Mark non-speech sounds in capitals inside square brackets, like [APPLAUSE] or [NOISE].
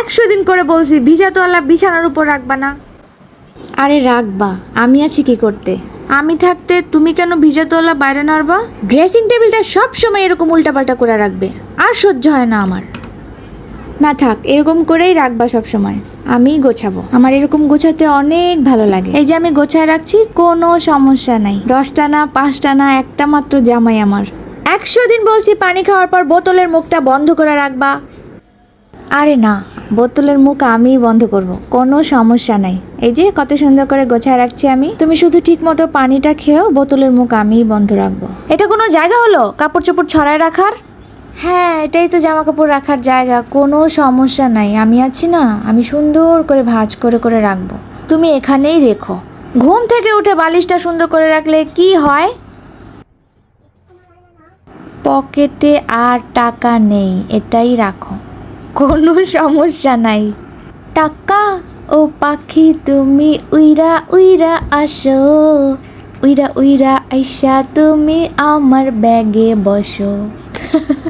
একশো দিন করে বলছি ভিজা তোয়ালা বিছানার উপর রাখবা না। আরে রাখবা আমি আছি কি করতে? আমি থাকতে তুমি কেন ভিজা তোয়ালা বাইরে নাড়বা? ড্রেসিং টেবিলটা সব সময় এরকম উল্টাপাল্টা করে রাখবে আর সহ্য হয় না আমার। না থাক এরকম করেই রাখবা সব সময় আমি গোছাবো। আমার এরকম গোছাতে অনেক ভালো লাগে। এই যে আমি গোছায় রাখছি কোনো সমস্যা নাই। দশটা না পাঁচটা না একটা মাত্র জামাই আমার। একশো দিন বলছি পানি খাওয়ার পর বোতলের মুখটা বন্ধ করে রাখবা। আরে না বোতলের মুখ আমিই বন্ধ করব। কোনো সমস্যা নাই। এই যে কত সুন্দর করে গোছায় রাখছি আমি। তুমি শুধু ঠিক মতো পানিটা খেয়েও বোতলের মুখ আমিই বন্ধ রাখব। এটা কোনো জায়গা হলো? কাপড় চোপড় ছড়ায় রাখার? হ্যাঁ এটাই তো জামা কাপড় রাখার জায়গা। কোনো সমস্যা নাই। আমি আছি না, আমি সুন্দর করে ভাঁজ করে করে রাখব। তুমি এখানেই রেখো। ঘুম থেকে উঠে বালিশটা সুন্দর করে রাখলে কি হয়? পকেটে আর টাকা নেই, এটাই রাখো। কোনো সমস্যা নাই। টাকা ও পাখি, তুমি উইরা উইরা আসো। উইরা উইরা আইসা, তুমি আমার ব্যাগে বসো। [LAUGHS]